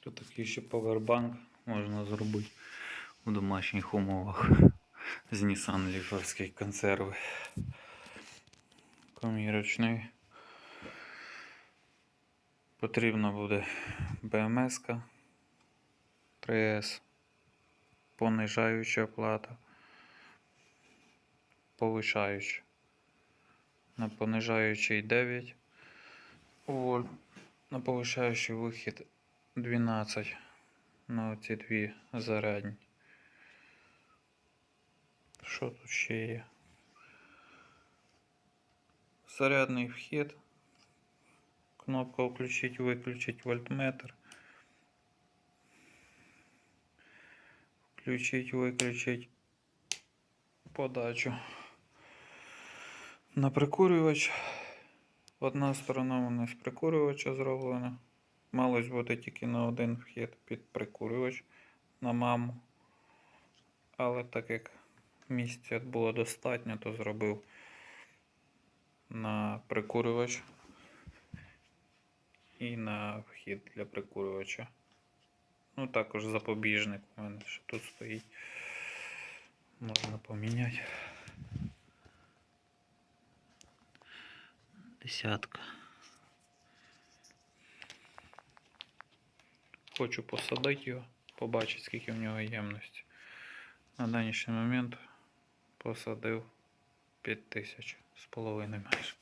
Тут такий ще повербанк можна зробити у домашніх умовах з Nissan Ліферської консерви. Комірочний. Потрібна буде БМС 3С, понижаюча плата, повишаюча. На понижаючий 9 вольт, на повишаючий вихід 12 на ці дві зарядні. Що тут ще є? Зарядний вхід. Кнопка включить, виключить вольтметр. Включить, виключить подачу. На прикурювач. Одна сторона у нас прикурювача зроблена. Малось бути тільки на один вхід під прикурювач на маму. Але так як місця було достатньо, то зробив на прикурювач і на вхід для прикурювача. Ну, також запобіжник у мене ще тут стоїть. Можна поміняти. Десятка. Хочу посадити його, побачити, скільки в нього ємності. На данішній момент посадив 5000 з половиною майже.